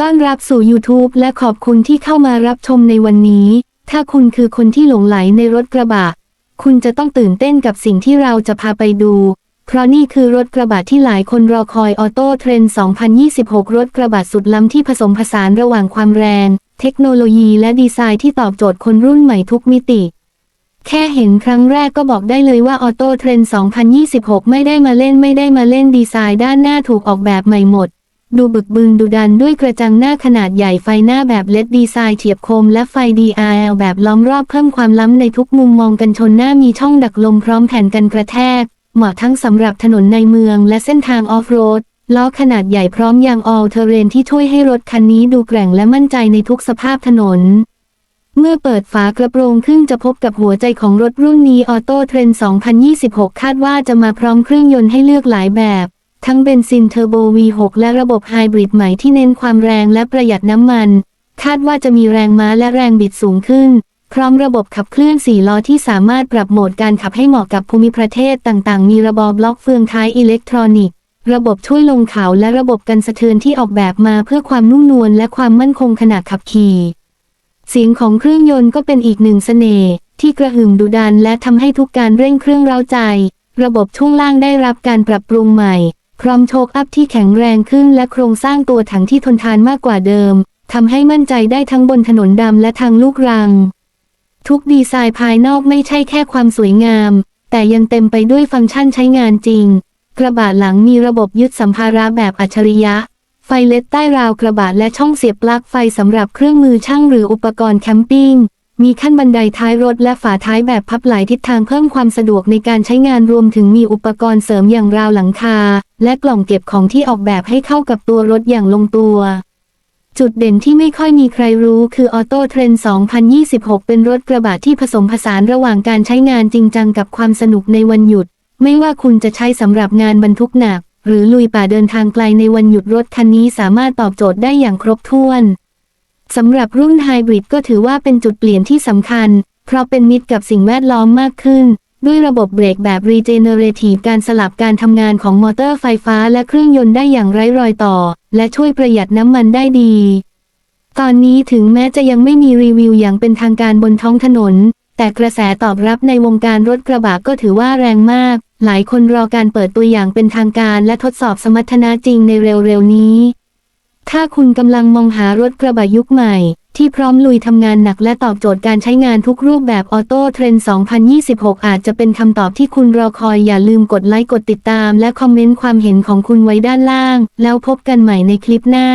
ต้อนรับสู่ YouTube และขอบคุณที่เข้ามารับชมในวันนี้ ถ้าคุณคือคนที่หลงไหลในรถกระบะ คุณจะต้องตื่นเต้นกับสิ่งที่เราจะพาไปดู เพราะนี่คือรถกระบะที่หลายคนรอคอยออโต้เทรน 2026 รถกระบะสุดล้ำที่ผสมผสานระหว่างความแรง เทคโนโลยีและดีไซน์ที่ตอบโจทย์คนรุ่นใหม่ทุกมิติแค่เห็นครั้งแรกก็บอกได้เลยว่าออโต้เทรน 2026 ไม่ได้มาเล่นไม่ได้มาเล่นดีไซน์ด้านหน้าถูกออกแบบใหม่หมด ดูบึกบึนดูดันด้วยกระจังหน้าขนาดใหญ่ไฟหน้าแบบเลดดีไซน์เฉียบคมและไฟ DRL แบบล้อมรอบเพิ่มความล้ำในทุกมุมมองกันชนหน้ามีช่องดักลมพร้อมแผ่นกันกระแทก เหมาะทั้งสำหรับถนนในเมืองและเส้นทางออฟโรดล้อขนาดใหญ่พร้อมยางออลเทเรนที่ช่วยให้รถคันนี้ดูแกร่งและมั่นใจในทุกสภาพถนน เมื่อเปิดฝากระโปรงขึ้นจะพบกับหัวใจของรถรุ่นนี้ออโต้เทรน 2026 คาดว่าจะมาพร้อมเครื่องยนต์ให้เลือกหลายแบบ ทั้งเบนซินเทอร์โบ V6 และระบบไฮบริดใหม่ที่เน้นความแรงและประหยัดน้ำมัน คาดว่าจะมีแรงม้าและแรงบิดสูงขึ้น พร้อมระบบขับเคลื่อน4ล้อที่สามารถปรับโหมดการขับให้เหมาะกับภูมิประเทศต่างๆ มีระบบบล็อกเฟืองท้ายอิเล็กทรอนิกส์ระบบช่วยลงเขาและระบบกันสะเทือนที่ออกแบบมาเพื่อความนุ่มนวลและความมั่นคงขณะขับขี่เสียงของเครื่องยนต์ก็เป็นอีกหนึ่งเสน่ห์ที่กระหึ่มดุดันและทำให้ทุกการเร่งเครื่องเร้าใจ ระบบช่วงล่างได้รับการปรับปรุงใหม่ พร้อมโชคอัพที่แข็งแรงขึ้นและโครงสร้างตัวถังที่ทนทานมากกว่าเดิมทำให้มั่นใจได้ทั้งบนถนนดำและทางลูกรัง ทุกดีไซน์ภายนอกไม่ใช่แค่ความสวยงาม แต่ยังเต็มไปด้วยฟังก์ชันใช้งานจริง กระบะหลังมีระบบยึดสัมภาระแบบอัจฉริยะ ไฟเล็ดใต้ราวกระบะและช่องเสียบปลั๊กไฟสำหรับเครื่องมือช่างหรืออุปกรณ์แคมปิ้ง มีขั้นบันไดท้ายรถและฝาท้ายแบบพับหลายทิศทางเพิ่มความสะดวกในการใช้งานรวมถึงมีอุปกรณ์เสริมอย่างราวหลังคา และกล่องเก็บของที่ออกแบบให้เข้ากับตัวรถอย่างลงตัว จุดเด่นที่ไม่ค่อยมีใครรู้คือออโต้เทรน2026 เป็นรถกระบะที่ผสมผสานระหว่างการใช้งานจริงจังกับความสนุกในวันหยุด ไม่ว่าคุณจะใช้สำหรับงานบรรทุกหนัก หรือลุยป่าเดินทางไกลในวันหยุดรถคันนี้สามารถตอบโจทย์ได้อย่างครบถ้วน สำหรับรุ่นไฮบริดก็ถือว่าเป็นจุดเปลี่ยนที่สำคัญ เพราะเป็นมิตรกับสิ่งแวดล้อมมากขึ้น ด้วยระบบเบรกแบบ regenerative การสลับการทำงานของมอเตอร์ไฟฟ้าและเครื่องยนต์ได้อย่างไร้รอยต่อ และช่วยประหยัดน้ำมันได้ดี ตอนนี้ถึงแม้จะยังไม่มีรีวิวอย่างเป็นทางการบนท้องถนน แต่กระแสตอบรับในวงการรถกระบะก็ถือว่าแรงมาก หลายคนรอการเปิดตัวอย่างเป็นทางการและทดสอบสมรรถนะจริงในเร็วๆนี้ ถ้าคุณกำลังมองหารถกระบะยุคใหม่ ที่พร้อมลุยทำงานหนักและตอบโจทย์การใช้งานทุกรูปแบบออโต้เทรนด์2026 อาจจะเป็นคำตอบที่คุณรอคอยอย่าลืมกดไลค์กดติดตาม และคอมเมนต์ความเห็นของคุณไว้ด้านล่าง แล้วพบกันใหม่ในคลิปหน้า